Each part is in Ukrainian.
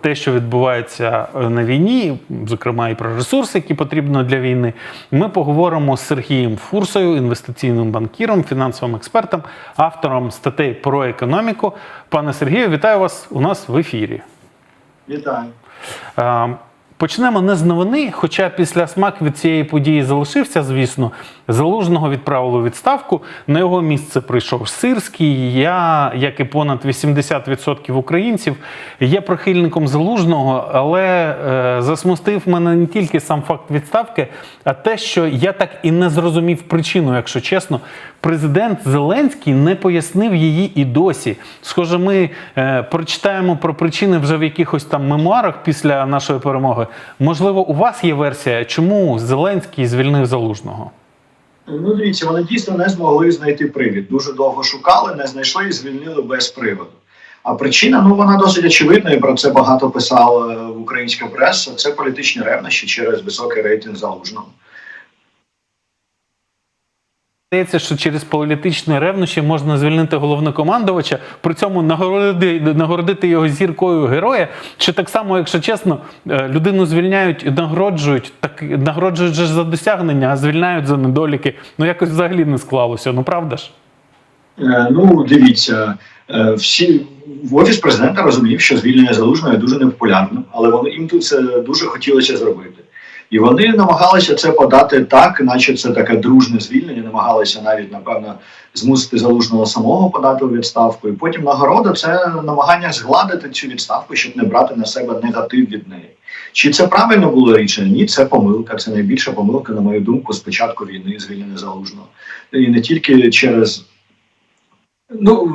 те, що відбувається на війні, зокрема і про ресурси, які потрібно для війни, ми поговоримо з Сергієм Фурсою, інвестиційним банкіром, фінансовим експертом, автором статей про економіку. Пане Сергію, вітаю вас у нас в ефірі. Вітаю. Е, Почнемо не з новини, хоча після смак від цієї події залишився, звісно. Залужного відправили у відставку. На його місце прийшов Сирський. Я, як і понад 80% українців, є прихильником залужного, але е, засмустив мене не тільки сам факт відставки, а те, що я так і не зрозумів причину, якщо чесно. Президент Зеленський не пояснив її і досі. Схоже, ми е, прочитаємо про причини вже в якихось там мемуарах після нашої перемоги. Можливо, у вас є версія, чому Зеленський звільнив залужного? Ну, дивіться, вони дійсно не змогли знайти привід. Дуже довго шукали, не знайшли і звільнили без приводу. А причина, ну вона досить очевидна, і про це багато писала е, українська преса. Це політичні ревнощі через високий рейтинг залужного. Здається, що через політичні ревнощі можна звільнити головнокомандувача, при цьому нагородити, нагородити його зіркою героя. Що так само, якщо чесно, е, людину звільняють і нагороджують, так нагороджують же за досягнення, а звільняють за недоліки. Ну якось взагалі не склалося. Ну правда ж? Е, ну, дивіться, е, всі в офіс президента розумів, що звільнення залужного дуже непопулярним, але вони їм тут це дуже хотілося зробити. І вони намагалися це подати так, наче це таке дружне звільнення, намагалися навіть, напевно, змусити залужного самого подати у відставку. І потім нагорода це намагання згладити цю відставку, щоб не брати на себе негатив від неї. Чи це правильно було рішення? Ні, це помилка. Це найбільша помилка, на мою думку, з початку війни звільнення залужного. І не тільки через ну.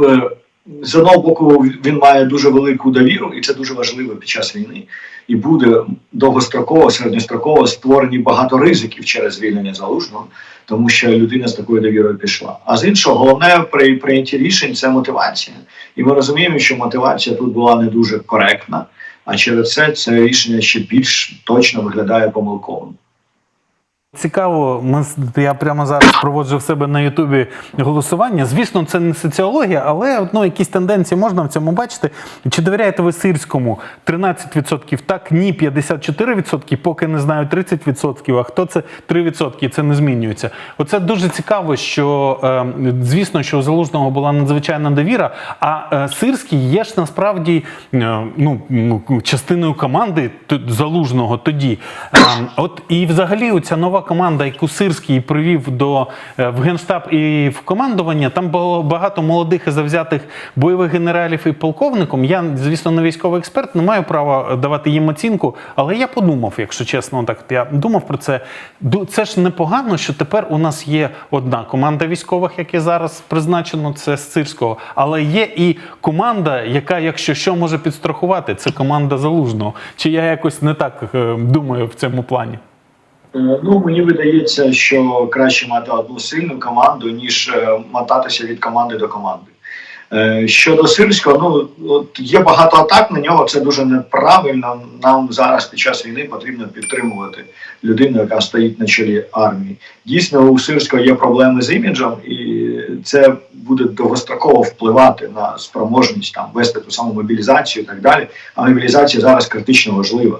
З одного боку, він має дуже велику довіру, і це дуже важливо під час війни. І буде довгостроково, середньостроково створені багато ризиків через звільнення залужного, тому що людина з такою довірою пішла. А з іншого, головне при прийнятті рішень це мотивація. І ми розуміємо, що мотивація тут була не дуже коректна, а через це це рішення ще більш точно виглядає помилковим. Цікаво, я прямо зараз проводжу в себе на Ютубі голосування. Звісно, це не соціологія, але ну, якісь тенденції можна в цьому бачити. Чи довіряєте ви сирському? 13% так, ні, 54%, поки не знаю 30%, а хто це 3%, це не змінюється. Оце дуже цікаво, що е, звісно, що у залужного була надзвичайна довіра, а е, сирський є ж насправді е, ну, частиною команди залужного тоді. От і взагалі оця нова команда, яку Сирський привів до е, в генштаб і в командування, там було багато молодих і завзятих бойових генералів і полковником. Я, звісно, не військовий експерт, не маю права давати їм оцінку, але я подумав, якщо чесно, так я думав про це. Це ж непогано, що тепер у нас є одна команда військових, яке зараз призначено, це з Сирського, але є і команда, яка, якщо що, може підстрахувати. Це команда залужного. Чи я якось не так е, думаю в цьому плані? Е, Ну, мені видається, що краще мати одну сильну команду, ніж е, мотатися від команди до команди. Е, Щодо Сирського, ну от є багато атак на нього. Це дуже неправильно. Нам зараз під час війни потрібно підтримувати людину, яка стоїть на чолі армії. Дійсно, у Сирського є проблеми з іміджем, і це буде довгостроково впливати на спроможність там вести ту саму мобілізацію і так далі. А мобілізація зараз критично важлива.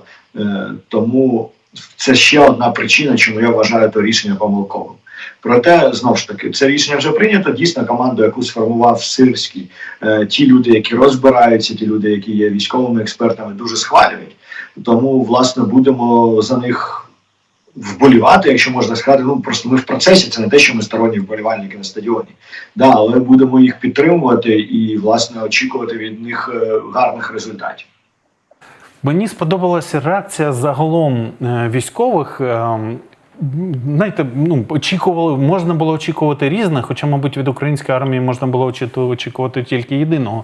Тому це ще одна причина, чому я вважаю то рішення помилковим. Проте знову ж таки це рішення вже прийнято. Дійсно, команду, яку сформував Сирський, е, ті люди, які розбираються, ті люди, які є військовими експертами, дуже схвалюють. Тому, власне, будемо за них вболівати, якщо можна сказати. Ну просто ми в процесі. Це не те, що ми сторонні вболівальники на стадіоні. Да, але будемо їх підтримувати і власне очікувати від них е, гарних результатів. Мені сподобалася реакція загалом е, військових. Знаєте, ну очікували, можна було очікувати різних, хоча, мабуть, від української армії можна було очікувати тільки єдиного.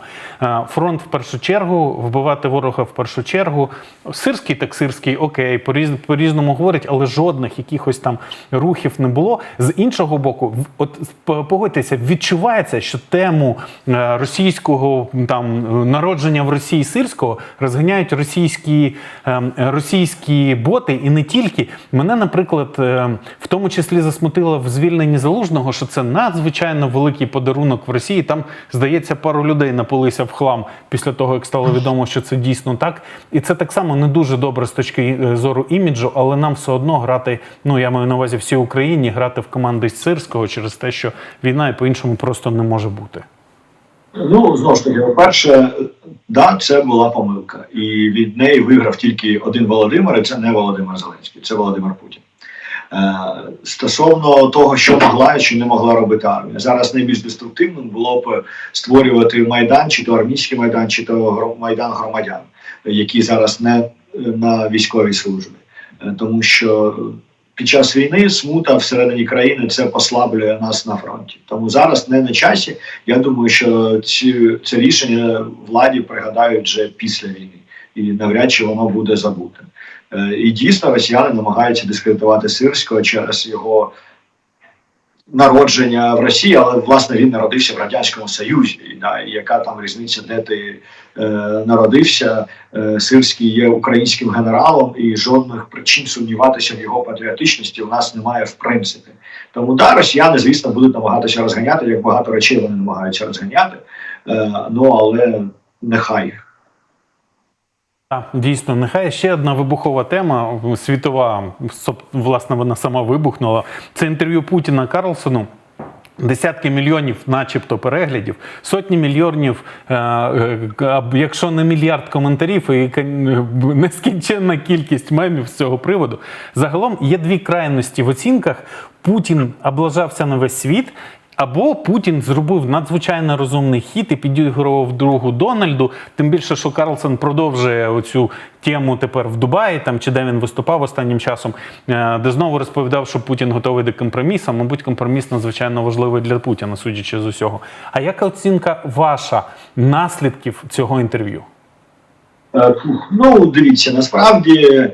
Фронт в першу чергу, вбивати ворога в першу чергу. Сирський так сирський, окей, по різ- по-різному говорять, але жодних якихось там рухів не було. З іншого боку, от погодьтеся, відчувається, що тему е, російського там народження в Росії сирського розганяють російські, ем, російські боти, і не тільки. Мене, наприклад, в тому числі засмутило в звільненні залужного, що це надзвичайно великий подарунок в Росії. Там, здається, пару людей напилися в хлам після того, як стало відомо, що це дійсно так. І це так само не дуже добре з точки е, зору іміджу, але нам все одно грати. Ну я маю на увазі всій Україні грати в команди Сирського через те, що війна і по-іншому просто не може бути. Ну, знову ж таки, по-перше, да, це була помилка. І від неї виграв тільки один Володимир, і це не Володимир Зеленський, це Володимир Путін. Е, стосовно того, що могла і що не могла робити армія. Зараз найбільш деструктивним було б створювати майдан, чи то армійський майдан, чи то майдан громадян, які зараз не на військовій службі. Е, Тому що під час війни смута всередині країни це послаблює нас на фронті. Тому зараз не на часі. Я думаю, що ці, це рішення владі пригадають вже після війни, і навряд чи воно буде забутим. Е, І дійсно росіяни намагаються дискредитувати Сирського через його народження в Росії, але власне він народився в радянському Союзі. Да, і яка там різниця, де ти е, народився? Е, Сирський є українським генералом, і жодних причин сумніватися в його патріотичності у нас немає в принципі. Тому да, росіяни, звісно, будуть намагатися розганяти, як багато речей вони намагаються розганяти. Е, ну але нехай. Дійсно, нехай ще одна вибухова тема світова. Власне, вона сама вибухнула. Це інтерв'ю Путіна Карлсону. Десятки мільйонів, начебто, переглядів, сотні мільйонів, е, е, якщо не мільярд коментарів, і нескінченна кількість мемів з цього приводу. Загалом є дві крайності в оцінках. Путін облажався на весь світ. Або Путін зробив надзвичайно розумний хід і підігрував другу Дональду. Тим більше, що Карлсон продовжує оцю тему тепер в Дубаї, там чи де він виступав останнім часом, е, де знову розповідав, що Путін готовий до компромісу. Мабуть, компроміс надзвичайно важливий для Путіна, судячи з усього. А яка оцінка ваша наслідків цього інтерв'ю? Е, Ну, дивіться, насправді,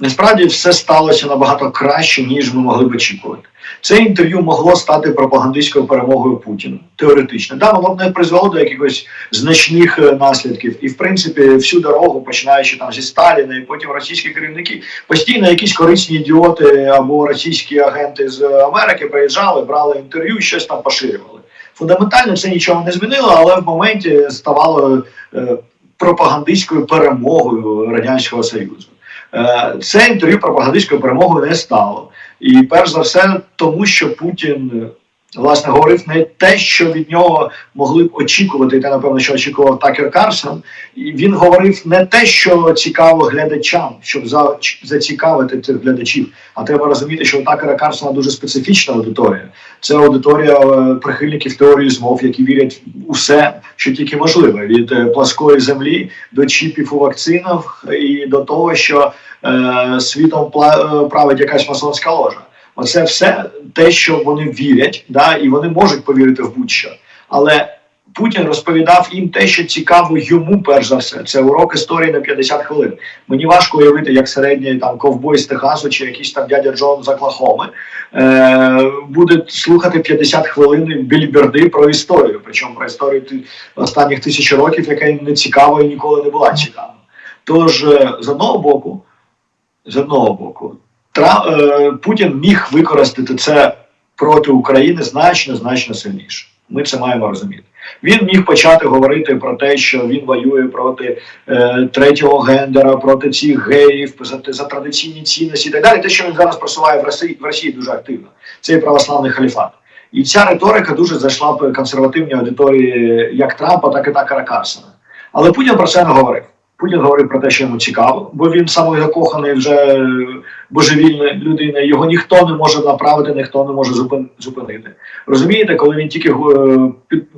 насправді все сталося набагато краще, ніж ми могли б очікувати. Це інтерв'ю могло стати пропагандистською перемогою Путіна. Теоретично. Да, воно б не призвело до якихось значних е, наслідків. І, в принципі, всю дорогу, починаючи там зі Сталіна, і потім російські керівники, постійно якісь корисні ідіоти або російські агенти з Америки приїжджали, брали інтерв'ю щось там поширювали. Фундаментально це нічого не змінило, але в моменті ставало е, пропагандистською перемогою Радянського Союзу. Е, Це інтерв'ю пропагандистською перемогою не стало. І перш за все, тому що Путін власне говорив не те, що від нього могли б очікувати, те, напевно, що очікував Такер Карсон. І він говорив не те, що цікаво глядачам, щоб зацікавити цих глядачів. А треба розуміти, що у Такера Карсона дуже специфічна аудиторія. Це аудиторія е, прихильників теорії змов, які вірять в усе, що тільки можливе, від е, пласкої землі до чіпів у вакцинах і до того, що е, світом е, править якась масонська ложа. Оце все те, що вони вірять, да, і вони можуть повірити в будь-що. Але Путін розповідав їм те, що цікаво йому, перш за все. Це урок історії на 50 хвилин. Мені важко уявити, як середній там ковбой з Техасу чи якийсь там дядя Джон з Оклахоми е, буде слухати 50 хвилин біліберди про історію. Причому про історію останніх тисячі років, яка їм не цікава і ніколи не була цікава. Тож, е, з одного боку, з одного боку, Тра, е, Путін міг використати це проти України значно значно сильніше. Ми це маємо розуміти. Він міг почати говорити про те, що він воює проти е, третього гендера, проти цих геїв, за, за традиційні цінності і так далі. Те, що він зараз просуває в Росії, в Росії дуже активно. Це і православний халіфат. І ця риторика дуже зайшла в консервативній аудиторії як Трампа, так і Такера Карсона. Але Путін про це не говорив. Путін говорив про те, що йому цікаво, бо він самий закоханий вже божевільна людина. Його ніхто не може направити, ніхто не може зупин- зупинити. Розумієте, коли він тільки е,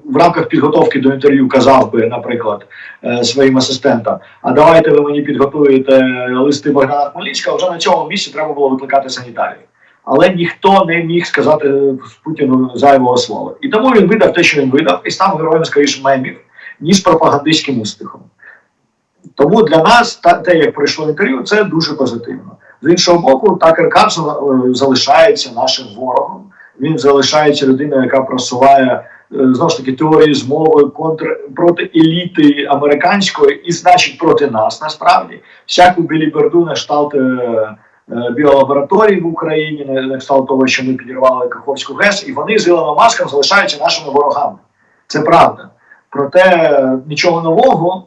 в рамках підготовки до інтерв'ю казав би, наприклад, е, своїм асистентам: а давайте ви мені підготуєте листи Богдана Хмельницького, вже на цьому місці треба було викликати санітарію. Але ніхто не міг сказати Путіну зайвого слова. І тому він видав те, що він видав, і став героєм скоріше мемів, ніж пропагандистським успіхом. Тому для нас та те, як пройшло інтерв'ю, це дуже позитивно. З іншого боку, Такер Карсон е, залишається нашим ворогом. Він залишається людиною, яка просуває е, знову ж таки теорії змови контр проти еліти американської, і значить проти нас насправді всяку біліберду на кшталт е, біолабораторій в Україні, на кшталт того, що ми підірвали Каховську ГЕС, і вони з Ілоном Маском залишаються нашими ворогами. Це правда. Проте нічого нового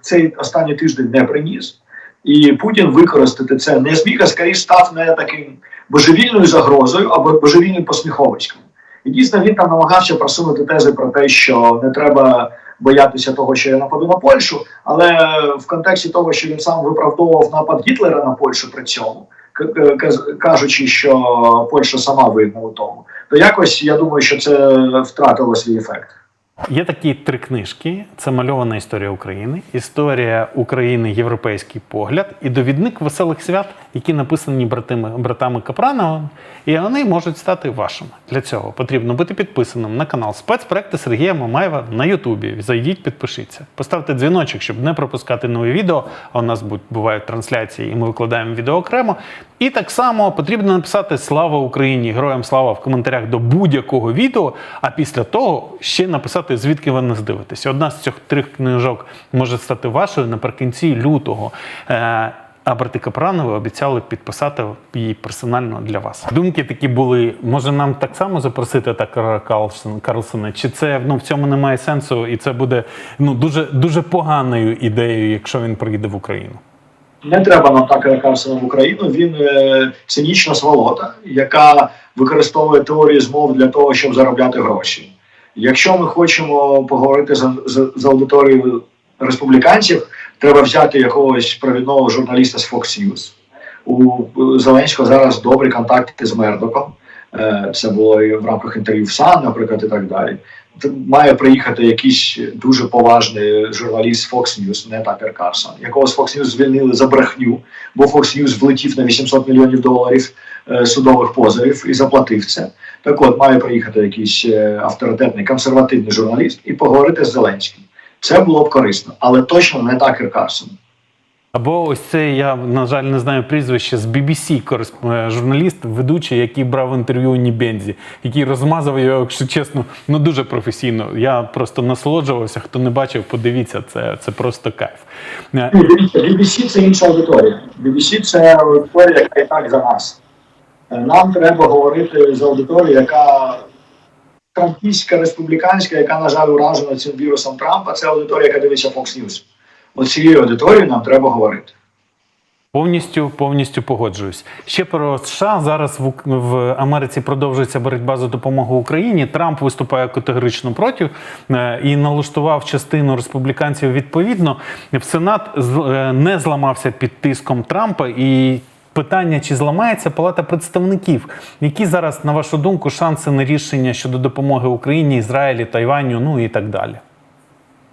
цей останній тиждень не приніс. І Путін використати це не зміг, а скоріше став не таким божевільною загрозою або божевільним посміховиськом. І дійсно він там намагався просунути тези про те, що не треба боятися того, що я нападу на Польщу, але в контексті того, що він сам виправдовував напад Гітлера на Польщу при цьому, кажучи, що Польща сама винна у тому, то якось я думаю, що це втратило свій ефект. Є такі три книжки: це мальована історія України, історія України, європейський погляд і довідник веселих свят, які написані братами, братами Капрановим, і вони можуть стати вашими. Для цього потрібно бути підписаним на канал спецпроекти Сергія Мамаєва на Ютубі. Зайдіть, підпишіться, поставте дзвіночок, щоб не пропускати нові відео. А у нас бувають трансляції, і ми викладаємо відео окремо. І так само потрібно написати Слава Україні! Героям слава в коментарях до будь-якого відео. А після того ще написати, звідки ви нас дивитеся. Одна з цих трьох книжок може стати вашою наприкінці лютого. Е, А брати Капранови обіцяли підписати її персонально для вас. Думки такі були. Може нам так само запросити Такера Карлсона? Чи це ну в цьому немає сенсу, і це буде ну дуже дуже поганою ідеєю, якщо він приїде в Україну? Не треба нам так Карлсона в Україну. Він е, цинічна сволота, яка використовує теорії змов для того, щоб заробляти гроші. Якщо ми хочемо поговорити з, з, з аудиторією республіканців, треба взяти якогось провідного журналіста з Fox News. У Зеленського зараз добрі контакти з Мердоком. Е, Це було і в рамках інтерв'ю в САН, наприклад, і так далі. Має приїхати якийсь дуже поважний журналіст Fox News, не Такер Карсон, якого з Fox News звільнили за брехню, бо Fox News влетів на 800 мільйонів доларів судових позовів і заплатив це. Так от має приїхати якийсь е, авторитетний консервативний журналіст і поговорити з Зеленським. Це було б корисно, але точно не Такер Карсон. Або ось це я на жаль не знаю прізвище з BBC е, журналіст, ведучий, який брав інтерв'ю у Нібензі, який розмазав його, якщо чесно, ну дуже професійно. Я просто насолоджувався. Хто не бачив, подивіться, це, це просто кайф. Е, Дивіться, BBC це інша аудиторія. BBC це аудиторія, яка і так за нас. Нам треба говорити з аудиторією, яка трампійська, республіканська, яка, на жаль, уражена цим вірусом Трампа. Це аудиторія, яка дивиться Fox News. Оцією аудиторією нам треба говорити. Повністю повністю погоджуюсь. Ще про США зараз в, в Америці продовжується боротьба за допомогу Україні. Трамп виступає категорично проти е, і налаштував частину республіканців відповідно. В Сенат е, не зламався під тиском Трампа і. Питання, чи зламається Палата представників, які зараз, на вашу думку, шанси на рішення щодо допомоги Україні, Ізраїлі, Тайваню, ну і так далі.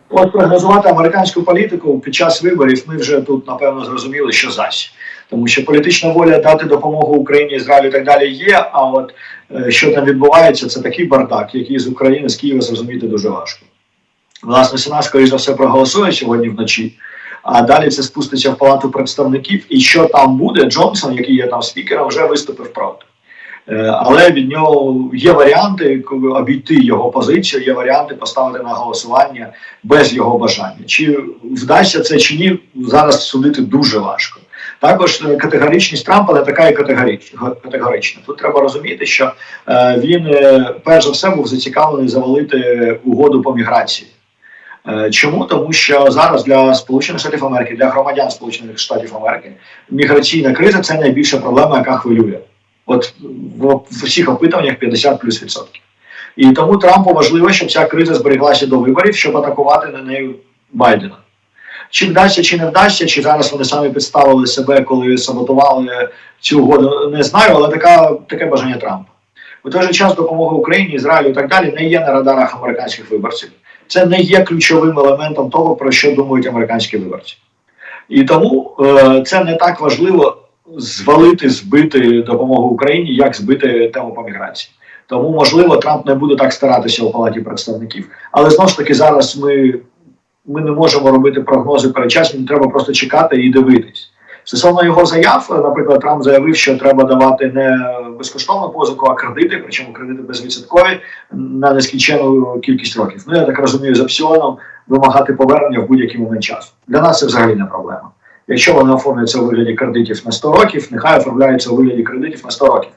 От прогнозувати американську політику під час виборів ми вже тут напевно зрозуміли, що зась. Тому що політична воля дати допомогу Україні, Ізраїлю і так далі є. А от е, що там відбувається, це такий бардак, який з України з Києва зрозуміти дуже важко. Власне, Сенат, скоріш за все, проголосує сьогодні вночі, а далі це спуститься в палату представників. І що там буде, Джонсон, який є там спікером, вже виступив проти. Е, Але від нього є варіанти коли обійти його позицію, є варіанти поставити на голосування без його бажання. Чи вдасться це чи ні, зараз судити дуже важко. Також е, категоричність Трампа не така і категорична. Тут треба розуміти, що е, він перш за все був зацікавлений завалити угоду по міграції. Е, Чому? Тому що зараз для Сполучених Штатів Америки, для громадян Сполучених Штатів Америки, міграційна криза це найбільша проблема, яка хвилює. От в, усіх опитуваннях 50 плюс відсотків. І тому Трампу важливо, щоб ця криза зберіглася до виборів, щоб атакувати на неї Байдена. Чи вдасться, чи не вдасться, чи зараз вони самі підставили себе, коли саботували цю угоду, не знаю, але така, таке бажання Трампа. У той же час допомога Україні, Ізраїлю і так далі не є на радарах американських виборців. Це не є ключовим елементом того, про що думають американські виборці. І тому е, це не так важливо звалити, збити допомогу Україні, як збити тему по міграції. Тому, можливо, Трамп не буде так старатися у палаті представників. Але знову ж таки, зараз ми, ми не можемо робити прогнози передчасні, треба просто чекати і дивитись. Стосовно його заяв, наприклад, Трамп заявив, що треба давати не безкоштовну позику, а кредити, причому кредити безвідсоткові на нескінчену кількість років. Ну я так розумію, з опціоном вимагати повернення в будь-який момент часу. Для нас це взагалі не проблема. Якщо вони оформляються у вигляді кредитів на 100 років, нехай оформляються у вигляді кредитів на 100 років.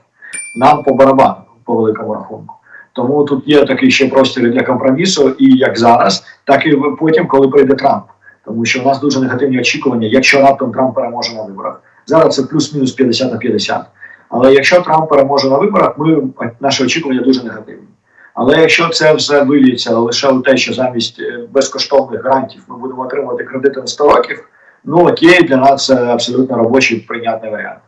Нам по барабану, по великому рахунку. Тому тут є такий ще простір для компромісу, і як зараз, так і потім, коли прийде Трамп. Тому що у нас дуже негативні очікування, якщо раптом Трамп переможе на виборах. Зараз це плюс-мінус 50 на 50. Але якщо Трамп переможе на виборах, ми наші очікування дуже негативні. Але якщо це все виліється лише у те, що замість е, безкоштовних грантів ми будемо отримувати кредити на 100 років, ну окей, для нас це абсолютно робочий прийнятний варіант.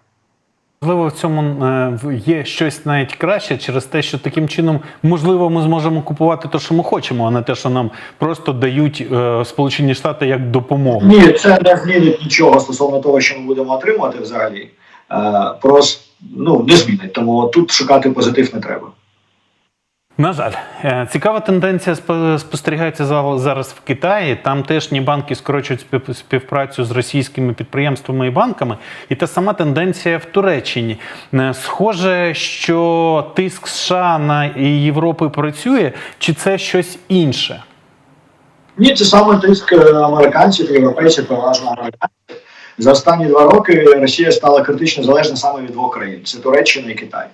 Можливо, в цьому е, є щось навіть краще через те, що таким чином, можливо, ми зможемо купувати те, що ми хочемо, а не те, що нам просто дають е, Сполучені Штати як допомогу. Ні, це не змінить нічого стосовно того, що ми будемо отримувати взагалі. Е, просто ну не змінить. Тому тут шукати позитив не треба. На жаль, Е, цікава тенденція спостерігається зараз в Китаї. Там теж ні банки скорочують спів- співпрацю з російськими підприємствами і банками. І та сама тенденція в Туреччині. Е, Схоже, що тиск США на Європи працює, чи це щось інше? Ні, це саме тиск е, американців, європейців, переважно американців. За останні два роки Росія стала критично залежна саме від двох країн: це Туреччина і Китай.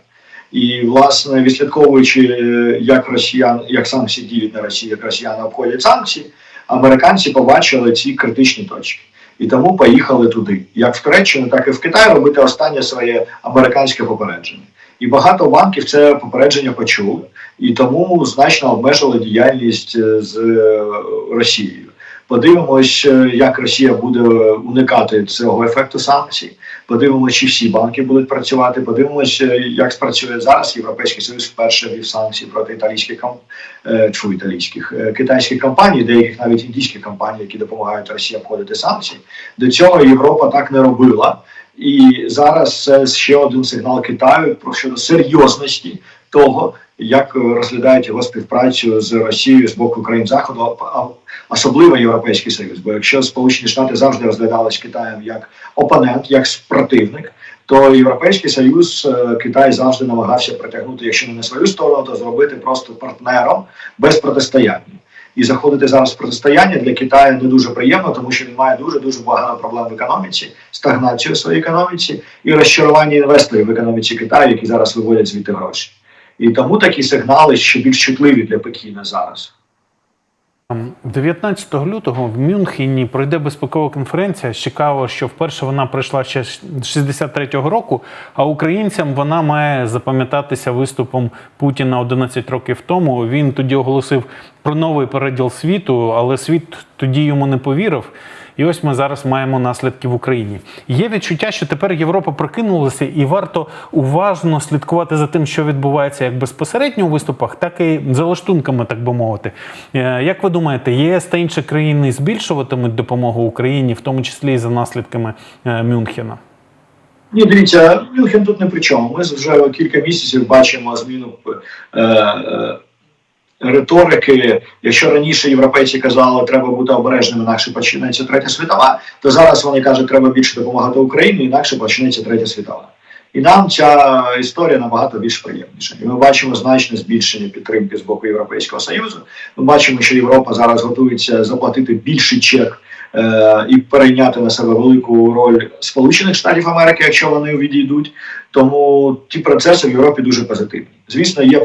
І власне відслідковуючи, е, як росіян, як санкції діють на Росію, як росіяни обходять санкції, американці побачили ці критичні точки. І тому поїхали туди, як в Туреччину, так і в Китай робити останнє своє американське попередження. І багато банків це попередження почули, і тому значно обмежили діяльність е, з е, Росією. Подивимось, е, як Росія буде уникати цього ефекту санкцій. Подивимось, чи всі банки будуть працювати. Подивимось, е, як спрацює зараз. Європейський союз вперше ввів санкції проти італійських ком... е, італійських китайських компаній, деяких навіть індійських компаній, які допомагають Росії обходити санкції. До цього Європа так не робила. І зараз це ще один сигнал Китаю про щодо серйозності того, як розглядають його співпрацю з Росією з боку країн заходу, особливо Європейський Союз. Бо якщо Сполучені Штати завжди розглядались Китаєм як опонент, як противник, то Європейський Союз е, Китай завжди намагався притягнути, якщо не на свою сторону, то зробити просто партнером без протистояння. І заходити зараз в протистояння для Китаю не дуже приємно, тому що він має дуже дуже багато проблем в економіці, стагнацію в своїй економіці і розчарування інвесторів в економіці Китаю, які зараз виводять звідти гроші. І тому такі сигнали ще більш чутливі для Пекіна зараз. 19 лютого в Мюнхені пройде безпекова конференція. Цікаво, що вперше вона пройшла ще з 63-го року, а українцям вона має запам'ятатися виступом Путіна 11 років тому. Він тоді оголосив про новий переділ світу, але світ тоді йому не повірив. І ось ми зараз маємо наслідки в Україні. Є відчуття, що тепер Європа прокинулася, і варто уважно слідкувати за тим, що відбувається як безпосередньо у виступах, так і за лаштунками, так би мовити. Е, Як ви думаєте, ЄС та інші країни збільшуватимуть допомогу Україні, в тому числі і за наслідками е, Мюнхена? Ні, дивіться, Мюнхен тут не при чому. Ми вже кілька місяців бачимо зміну е, риторики. Якщо раніше європейці казали, треба бути обережними, інакше почнеться третя світова, то зараз вони кажуть, треба більше допомагати Україні, інакше почнеться третя світова. І нам ця історія набагато більш приємніша. І ми бачимо значне збільшення підтримки з боку Європейського Союзу. Ми бачимо, що Європа зараз готується заплатити більший чек е, і перейняти на себе велику роль Сполучених Штатів Америки, якщо вони відійдуть. Тому ті процеси в Європі дуже позитивні. Звісно, є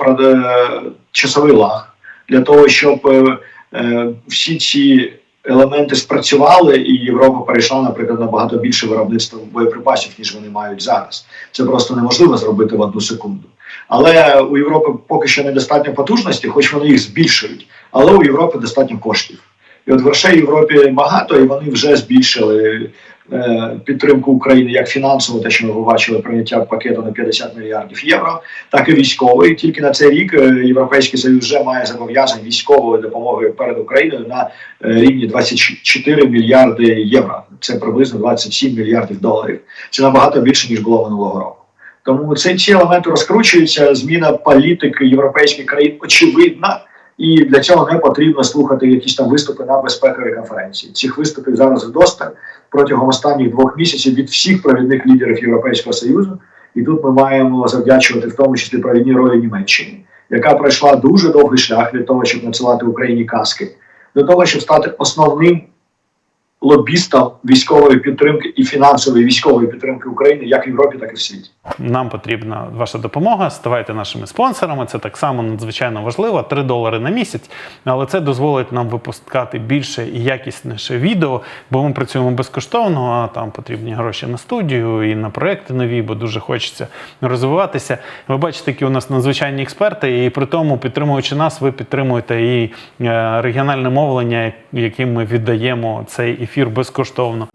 часовий лаг для того, щоб е, е, всі ці елементи спрацювали, і Європа перейшла, наприклад, на багато більше виробництва боєприпасів, ніж вони мають зараз. Це просто неможливо зробити в одну секунду. Але у Європи поки що недостатньо потужності, хоч вони їх збільшують, але у Європи достатньо коштів. І от грошей в Європі багато, і вони вже збільшили підтримку України як фінансово, те, що ми побачили прийняття пакету на 50 мільярдів євро, так і військової. Тільки на цей рік е, Європейський Союз вже має зобов'язань військової допомоги перед Україною на е, рівні 24 мільярди євро. Це приблизно 27 мільярдів доларів. Це набагато більше ніж було минулого року. Тому ці, ці елементи розкручуються. Зміна політики європейських країн очевидна. І для цього не потрібно слухати якісь там виступи на безпековій конференції. Цих виступів зараз вдосталь протягом останніх двох місяців від всіх провідних лідерів Європейського союзу. І тут ми маємо завдячувати в тому числі провідній ролі Німеччини, яка пройшла дуже довгий шлях від того, щоб надсилати Україні каски, до того, щоб стати основним лобістом військової підтримки і фінансової військової підтримки України як в Європі, так і в світі. Нам потрібна ваша допомога. Ставайте нашими спонсорами. Це так само надзвичайно важливо. 3 долари на місяць. Але це дозволить нам випускати більше і якісніше відео, бо ми працюємо безкоштовно. А там потрібні гроші на студію і на проекти нові, бо дуже хочеться розвиватися. Ви бачите, які у нас надзвичайні експерти, і при тому, підтримуючи нас, ви підтримуєте і е, регіональне мовлення, яким ми віддаємо цей ефір безкоштовно.